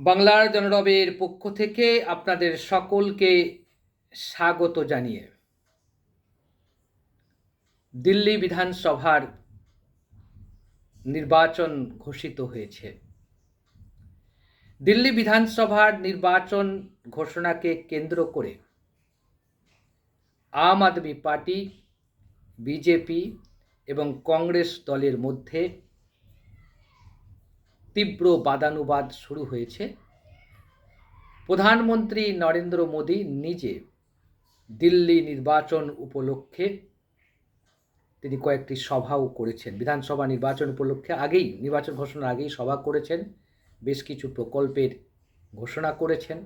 বাংলার জনরবের পক্ষ থেকে আপনাদের সকলকে স্বাগত জানিয়ে দিল্লি বিধানসভার নির্বাচন ঘোষিত হয়েছে। দিল্লি বিধানসভার নির্বাচন ঘোষণাকে কেন্দ্র করে আম আদমি পার্টি, বিজেপি এবং কংগ্রেস দলের মধ্যে তীব্র বাদানুবাদ শুরু হয়েছে। প্রধানমন্ত্রী নরেন্দ্র মোদী নিজে দিল্লি নির্বাচন উপলক্ষে তিনি কয়েকটি সভাও করেছেন। বিধানসভা নির্বাচন উপলক্ষে আগেই, নির্বাচন ঘোষণার আগেই সভা করেছেন। বেশ কিছু প্রকল্পের ঘোষণা করেছেন।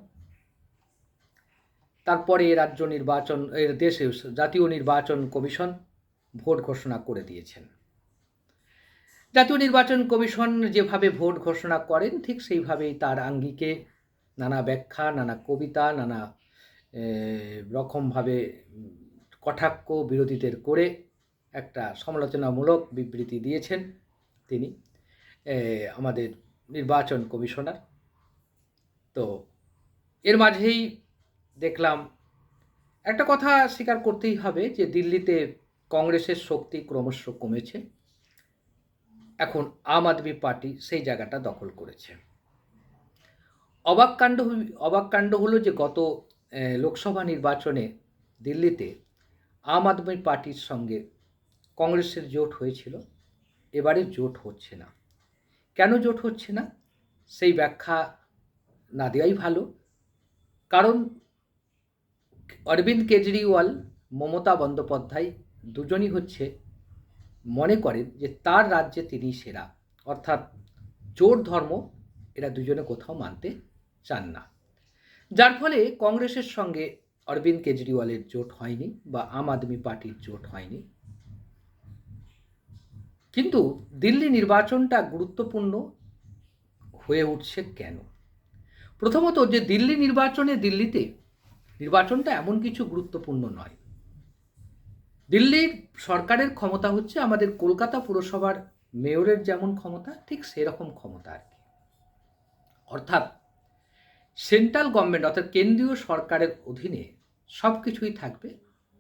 তারপরে রাজ্য নির্বাচন দেশে, জাতীয় নির্বাচন কমিশন ভোট ঘোষণা করে দিয়েছেন। জাতীয় নির্বাচন কমিশন যেভাবে ভোট ঘোষণা করেন, ঠিক সেইভাবেই তার আঙ্গিকে নানা ব্যাখ্যা, নানা কবিতা, নানা রকমভাবে কটাক্ষ বিরোধীদের করে একটা সমালোচনামূলক বিবৃতি দিয়েছেন তিনি আমাদের নির্বাচন কমিশনার। তো এর মাঝেই দেখলাম, একটা কথা স্বীকার করতেই হবে যে দিল্লিতে কংগ্রেসের শক্তি ক্রমশ কমেছে। এখন আম আদমি পার্টি সেই জায়গাটা দখল করেছে। অবাক কাণ্ড হ- অবাক কাণ্ড হলো যে গত লোকসভা নির্বাচনে দিল্লিতে আম আদমি পার্টির সঙ্গে কংগ্রেসের জোট হয়েছিল। এবারে জোট হচ্ছে না। কেন জোট হচ্ছে না? সেই ব্যাখ্যা না দেওয়াই ভালো। কারণ অরবিন্দ কেজরিওয়াল, মমতা বন্দ্যোপাধ্যায় দুজনই হচ্ছে মনে করেন যে তার রাজ্যে তিনি সেরা। অর্থাৎ জোট ধর্ম এরা দুজনে কোথাও মানতে চান না। যার ফলে কংগ্রেসের সঙ্গে অরবিন্দ কেজরিওয়ালের জোট হয়নি বা আম আদমি পার্টির জোট হয়নি। কিন্তু দিল্লি নির্বাচনটা গুরুত্বপূর্ণ হয়ে উঠছে কেন? প্রথমত যে দিল্লি নির্বাচনে দিল্লিতে নির্বাচনটা এমন কিছু গুরুত্বপূর্ণ নয়। দিল্লির সরকারের ক্ষমতা হচ্ছে আমাদের কলকাতা পুরসভার মেয়রের যেমন ক্ষমতা, ঠিক সেরকম ক্ষমতা আর কি। অর্থাৎ সেন্ট্রাল গভর্নমেন্ট অর্থাৎ কেন্দ্রীয় সরকারের অধীনে সব কিছুই থাকবে।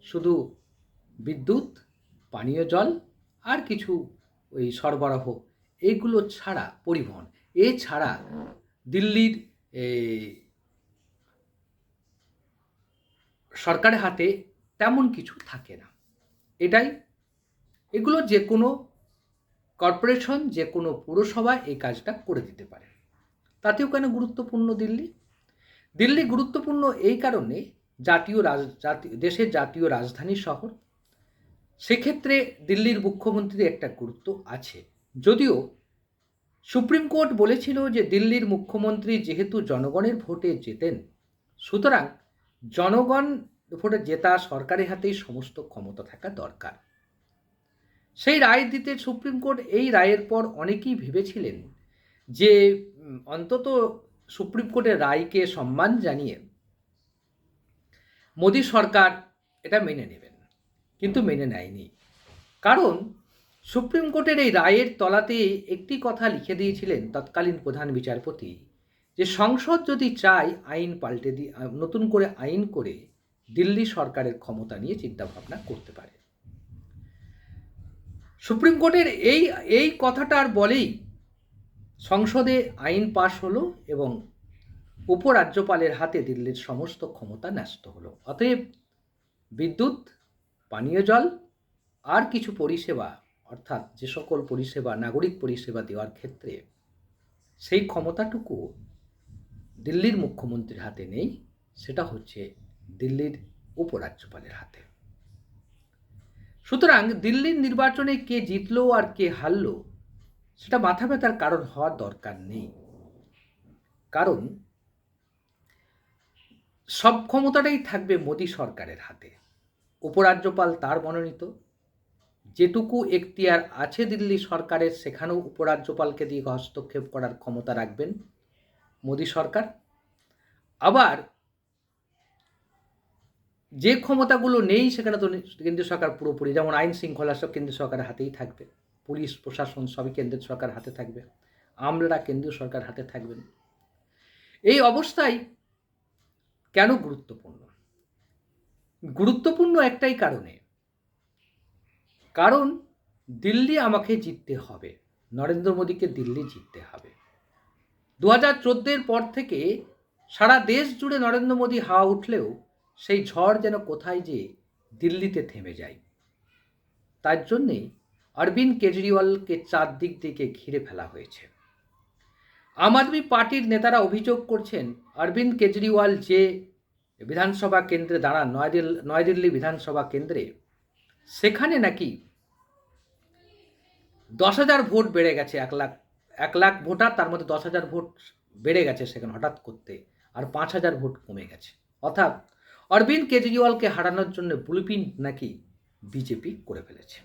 শুধু বিদ্যুৎ, পানীয় জল আর কিছু ওই সরবরাহ, এগুলো ছাড়া পরিবহন, এছাড়া দিল্লির সরকারের হাতে তেমন কিছু থাকে না। এটাই। এগুলো যে কোনো কর্পোরেশন, যে কোনো পুরসভা এই কাজটা করে দিতে পারে। তাতেও কেন গুরুত্বপূর্ণ দিল্লি? দিল্লি গুরুত্বপূর্ণ এই কারণে জাতীয় রাজ দেশের জাতীয় রাজধানী শহর। সেক্ষেত্রে দিল্লির মুখ্যমন্ত্রীর একটা গুরুত্ব আছে। যদিও সুপ্রিম কোর্ট বলেছিল যে দিল্লির মুখ্যমন্ত্রী যেহেতু জনগণের ভোটে জেতেন, সুতরাং জনগণ ভোটে জেতা সরকারের হাতেই সমস্ত ক্ষমতা থাকা দরকার। সেই রায় দিতে সুপ্রিম কোর্ট এই রায়ের পর অনেকেই ভেবেছিলেন যে অন্তত সুপ্রিম কোর্টের রায়কে সম্মান জানিয়ে মোদী সরকার এটা মেনে নেবেন, কিন্তু মেনে নেয়নি। কারণ সুপ্রিম কোর্টের এই রায়ের তলাতে একটি কথা লিখে দিয়েছিলেন তৎকালীন প্রধান বিচারপতি যে, সংসদ যদি চায় আইন পাল্টে দিয়ে নতুন করে আইন করে দিল্লি সরকারের ক্ষমতা নিয়ে চিন্তাভাবনা করতে পারে। সুপ্রিম কোর্টের এই এই কথাটার বলেই সংসদে আইন পাশ হলো এবং উপরাজ্যপালের হাতে দিল্লির সমস্ত ক্ষমতা ন্যস্ত হলো। অতএব বিদ্যুৎ, পানীয় জল আর কিছু পরিষেবা, অর্থাৎ যে সকল পরিষেবা, নাগরিক পরিষেবা দেওয়ার ক্ষেত্রে সেই ক্ষমতাটুকু দিল্লির মুখ্যমন্ত্রীর হাতে নেই, সেটা হচ্ছে দিল্লির উপরাজ্যপালের হাতে। সুতরাং দিল্লির নির্বাচনে কে জিতলো আর কে হারলো, সেটা মাথা ব্যথার কারণ হওয়ার দরকার নেই। কারণ সব ক্ষমতাটাই থাকবে মোদী সরকারের হাতে। উপরাজ্যপাল তার মনোনীত। যেটুকু এখতিয়ার আছে দিল্লি সরকারের, সেখানেও উপরাজ্যপালকে দিয়ে হস্তক্ষেপ করার ক্ষমতা রাখবেন মোদী সরকার। আবার যে ক্ষমতাগুলো নেই, সেখানে তো কেন্দ্রীয় সরকার পুরোপুরি, যেমন আইন শৃঙ্খলা সব কেন্দ্রীয় সরকারের হাতেই থাকবে। পুলিশ, প্রশাসন সবই কেন্দ্রীয় সরকার হাতে থাকবে। আমলারা কেন্দ্রীয় সরকার হাতে থাকবেন। এই অবস্থায় কেন গুরুত্বপূর্ণ? গুরুত্বপূর্ণ একটাই কারণে। কারণ দিল্লি আমাকে জিততে হবে। নরেন্দ্র মোদীকে দিল্লি জিততে হবে। দু হাজার চোদ্দের পর থেকে সারা দেশ জুড়ে নরেন্দ্র মোদী হাওয়া উঠলেও সেই ঝড় যেন কোথায় যে দিল্লিতে থেমে যায়। তার জন্যেই অরবিন্দ কেজরিওয়ালকে চারদিক থেকে ঘিরে ফেলা হয়েছে। আম আদমি পার্টির নেতারা অভিযোগ করছেন, অরবিন্দ কেজরিওয়াল যে বিধানসভা কেন্দ্রে দাঁড়ান নয়াদিল্লি নয়াদিল্লি বিধানসভা কেন্দ্রে, সেখানে নাকি দশ হাজার ভোট বেড়ে গেছে, এক লাখ এক লাখ ভোটার, তার মধ্যে দশ হাজার ভোট বেড়ে গেছে সেখানে হঠাৎ করতে, আর পাঁচ হাজার ভোট কমে গেছে। অর্থাৎ অরবিন্দ কেজরিওয়ালকে হারানোর জন্য ব্লুপ্রিন্ট নাকি বিজেপি করে ফেলেছে।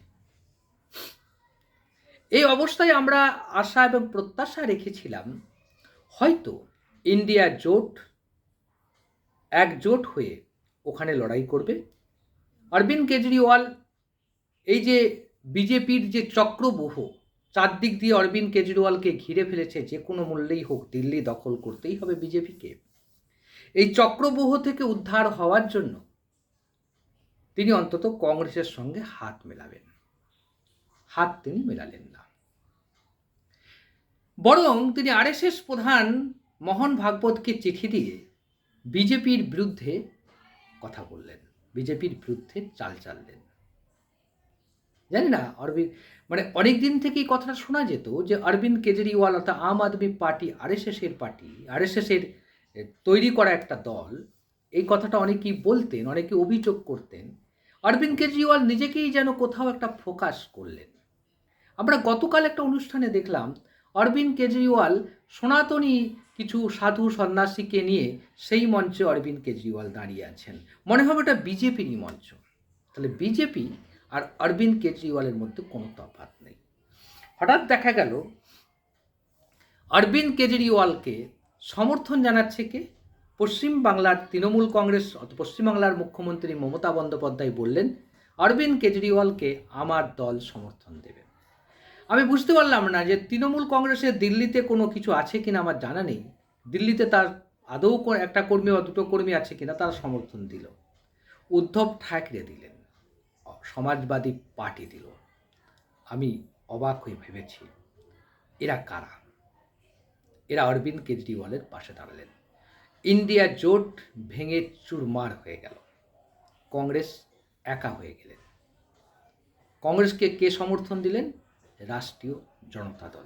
এই অবস্থায় আমরা আশা এবং প্রত্যাশা রেখেছিলাম, হয়তো ইন্ডিয়া জোট একজোট হয়ে ওখানে লড়াই করবে। অরবিন্দ কেজরিওয়াল, এই যে বিজেপির যে চক্রবহ, চারদিক দিয়ে অরবিন্দ কেজরিওয়ালকে ঘিরে ফেলেছে, যে কোনো মূল্যেই হোক, দিল্লি দখল করতেই হবে বিজেপিকে। এই চক্রবহ থেকে উদ্ধার হওয়ার জন্য তিনি অন্তত কংগ্রেসের সঙ্গে হাত মেলাবেন। হাত তিনি মেলালেন না। বরং তিনি আরএসএস প্রধান মোহন ভাগবতকে চিঠি দিয়ে বিজেপির বিরুদ্ধে কথা বললেন। বিজেপির বিরুদ্ধে চাল চাললেন। জানি না অরবিন্দ মানে অনেক দিন থেকেই কথাটা শোনা যেত যে অরবিন্দ কেজরিওয়াল অর্থাৎ আম আদমি পার্টি, আরএসএসের পার্টি, আরএসএসের তৈরি করা একটা দল, এই কথাটা অনেকেই বলতেন, অনেকে অভিযোগ করতেন। অরবিন্দ কেজরিওয়াল নিজেকেই যেন কোথাও একটা ফোকাস করলেন। আমরা গতকাল একটা অনুষ্ঠানে দেখলাম, অরবিন্দ কেজরিওয়াল সনাতনী কিছু সাধু সন্ন্যাসীকে নিয়ে সেই মঞ্চে অরবিন্দ কেজরিওয়াল দাঁড়িয়ে আছেন। মনে হবে ওটা বিজেপিরই মঞ্চ। তাহলে বিজেপি আর অরবিন্দ কেজরিওয়ালের মধ্যে কোনো তফাৎ নেই। হঠাৎ দেখা গেল, অরবিন্দ কেজরিওয়ালকে সমর্থন জানাচ্ছে কে? পশ্চিম বাংলার তৃণমূল কংগ্রেস পশ্চিমবাংলার মুখ্যমন্ত্রী মমতা বন্দ্যোপাধ্যায় বললেন, অরবিন্দ কেজরিওয়ালকে আমার দল সমর্থন দেবে। আমি বুঝতে পারলাম না যে তৃণমূল কংগ্রেসের দিল্লিতে কোনো কিছু আছে কিনা আমার জানা নেই। দিল্লিতে তার আদৌ একটা কর্মী বা দুটো কর্মী আছে কিনা তারা সমর্থন দিল। উদ্ধব ঠাকরে দিলেন, সমাজবাদী পার্টি দিল। আমি অবাক হয়ে ভেবেছি, এরা কারা? এরা অরবিন্দ কেজরিওয়ালের পাশে দাঁড়ালেন। ইন্ডিয়া জোট ভেঙে চুরমার হয়ে গেল। কংগ্রেস একা হয়ে গেলেন। কংগ্রেসকে কে সমর্থন দিলেন? রাষ্ট্রীয় জনতা দল।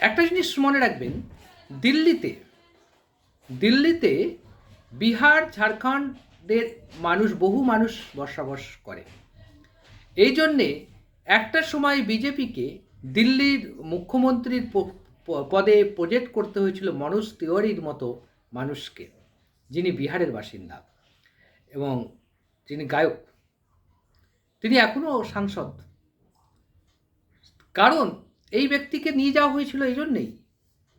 একটা জিনিস মনে রাখবেন, দিল্লিতে দিল্লিতে বিহার, ঝাড়খণ্ডের মানুষ, বহু মানুষ বসবাস করে। এই জন্যে একটা সময় বিজেপিকে দিল্লির মুখ্যমন্ত্রীর পদে প্রজেক্ট করতে হয়েছিল মনোজ তিওয়ারির মতো মানুষকে, যিনি বিহারের বাসিন্দা এবং যিনি গায়ক। তিনি এখনও সাংসদ। কারণ এই ব্যক্তিকে নিয়ে যাওয়া হয়েছিল এই জন্যেই,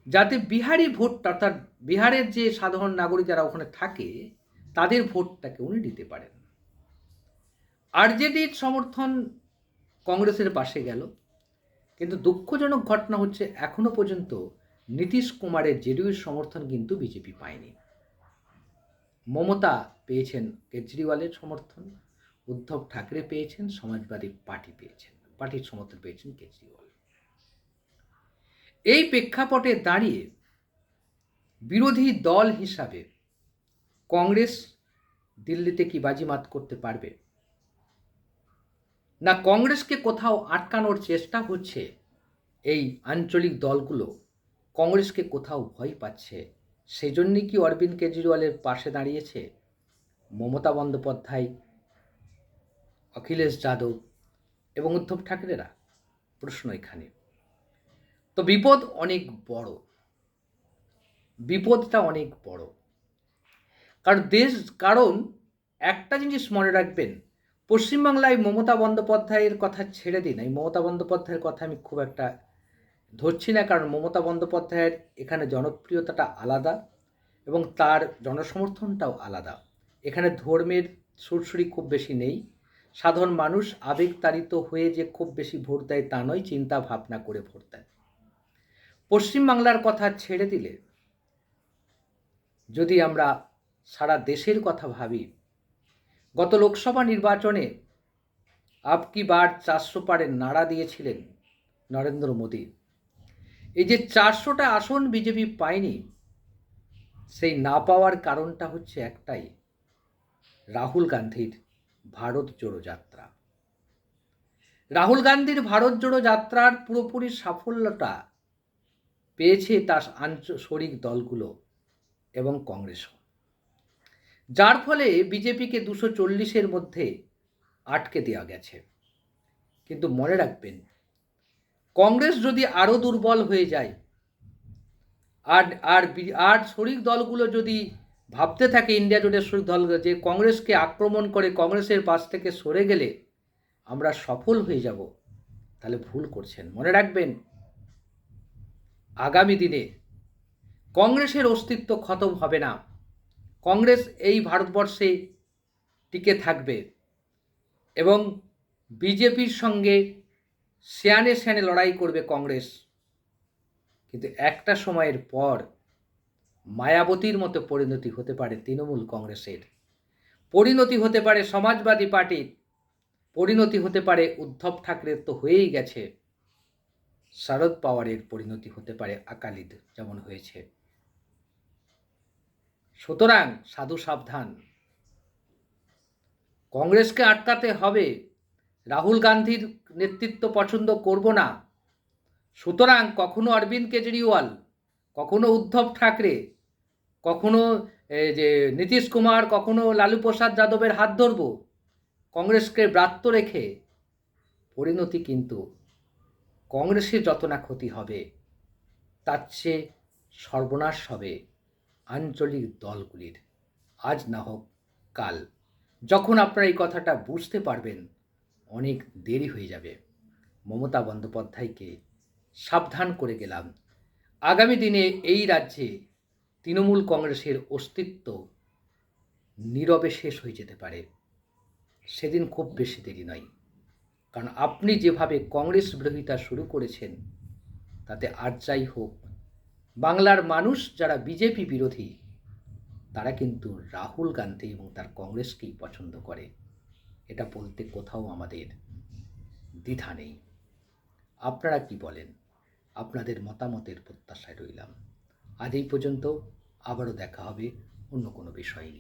যাতে বিহারি ভোটটা, অর্থাৎ বিহারের যে সাধারণ নাগরিক যারা ওখানে থাকে, তাদের ভোটটাকে উনি দিতে পারেন। আরজেডির সমর্থন কংগ্রেসের পাশে গেল। কিন্তু দুঃখজনক ঘটনা হচ্ছে এখনও পর্যন্ত নীতিশ কুমারের জেডিইউর সমর্থন কিন্তু বিজেপি পায়নি। মমতা পেয়েছেন কেজরিওয়ালের সমর্থন, উদ্ধব ঠাকরে পেয়েছেন, সমাজবাদী পার্টি পেয়েছেন, পার্টির সমর্থন পেয়েছেন কেজরিওয়াল। এই প্রেক্ষাপটে দাঁড়িয়ে বিরোধী দল হিসাবে কংগ্রেস দিল্লিতে কি বাজিমাত করতে পারবে? না, কংগ্রেসকে কোথাও আটকানোর চেষ্টা হচ্ছে এই আঞ্চলিক দলগুলো। কংগ্রেসকে কোথাও ভয় পাচ্ছে। সেই জন্যই কি অরবিন্দ কেজরিওয়ালের পাশে দাঁড়িয়েছে? মমতা বন্দ্যোপাধ্যায়, অখিলেশ যাদব এবং উদ্ধব ঠাকরেরা? প্রশ্ন এখানে। তো বিপদ অনেক বড়। বিপদটা অনেক বড়। কারণ দেশ, কারণ একটা জিনিস মনে রাখবেন পশ্চিমবাংলায় মমতা বন্দ্যোপাধ্যায়ের কথা ছেড়ে দিন। এই মমতা বন্দ্যোপাধ্যায়ের কথা আমি খুব একটা ধরছি না, কারণ মমতা বন্দ্যোপাধ্যায়ের এখানে জনপ্রিয়তাটা আলাদা এবং তার জনসমর্থনটাও আলাদা। এখানে ধর্মের সুরসুরি খুব বেশি নেই। সাধারণ মানুষ আবেগতাড়িত হয়ে যে খুব বেশি ভোট দেয় তা নয়, চিন্তা ভাবনা করে ভোট দেয়। পশ্চিমবাংলার কথা ছেড়ে দিলে যদি আমরা সারা দেশের কথা ভাবি গত লোকসভা নির্বাচনে আপকি বার চারশো পারে নাড়া দিয়েছিলেন নরেন্দ্র মোদী। এই যে চারশোটা আসন বিজেপি পায়নি, সেই না পাওয়ার কারণটা হচ্ছে একটাই, রাহুল গান্ধীর ভারত জোড়ো যাত্রা। রাহুল গান্ধীর ভারত জোড়ো যাত্রার পুরোপুরি সাফল্যটা পেয়েছে তার আঞ্চলিক দলগুলো এবং কংগ্রেসও। যার ফলে বিজেপিকে দুশো চল্লিশের মধ্যে আটকে দেওয়া গেছে। কিন্তু মনে রাখবেন, কংগ্রেস যদি আরও দুর্বল হয়ে যায়, আর আর আর শরিক দলগুলো যদি ভাবতে থাকে ইন্ডিয়া জোটের শরিক দল যে কংগ্রেসকে আক্রমণ করে কংগ্রেসের পাশ থেকে সরে গেলে আমরা সফল হয়ে যাব, তাহলে ভুল করছেন। মনে রাখবেন, আগামী দিনে কংগ্রেসের অস্তিত্ব খতম হবে না। কংগ্রেস এই ভারতবর্ষে টিকে থাকবে এবং বিজেপির সঙ্গে সেয়ানে সেয়ানে লড়াই করবে কংগ্রেস। কিন্তু একটা সময়ের পর মায়াবতীর মতো পরিণতি হতে পারে তৃণমূল কংগ্রেসের। পরিণতি হতে পারে সমাজবাদী পার্টির। পরিণতি হতে পারে উদ্ধব ঠাকরের তো হয়েই গেছে। শরদ পাওয়ারের পরিণতি হতে পারে আকালিদ যেমন হয়েছে। সুতরাং সাধু সাবধান। কংগ্রেসকে আটকাতে হবে। রাহুল গান্ধীর নেতৃত্ব পছন্দ করব না। সুতরাং কখনো অরবিন্দ কেজরিওয়াল, কখনো উদ্ধব ঠাকরে, কখনো যে, নীতিশ কুমার, কখনো লালু প্রসাদ যাদবের হাত ধরব। কংগ্রেসকে ব্রাত্য রেখে পরিণতি কিন্তু কংগ্রেসের যত না ক্ষতি হবে, তার চেয়ে সর্বনাশ হবে। আঞ্চলিক দলগুলির। আজ না হোক কাল। যখন আপনারা এই কথাটা বুঝতে পারবেন, অনেক দেরি হয়ে যাবে। মমতা বন্দ্যোপাধ্যায়কে সাবধান করে গেলাম। আগামী দিনে এই রাজ্যে তৃণমূল কংগ্রেসের অস্তিত্ব নীরবে শেষ হয়ে যেতে পারে। সেদিন খুব বেশি দেরি নয়। কারণ আপনি যেভাবে কংগ্রেস বিরোধিতা শুরু করেছেন, তাতে আর যাই হোক বাংলার মানুষ যারা বিজেপি বিরোধী, তারা কিন্তু রাহুল গান্ধী এবং তার কংগ্রেসকেই পছন্দ করে। এটা বলতে কোথাও আমাদের দ্বিধা নেই। আপনারা কি বলেন? আপনাদের মতামতের প্রত্যাশায় রইলাম। আজ এই পর্যন্ত, আবারও দেখা হবে অন্য কোনো বিষয় নিয়ে।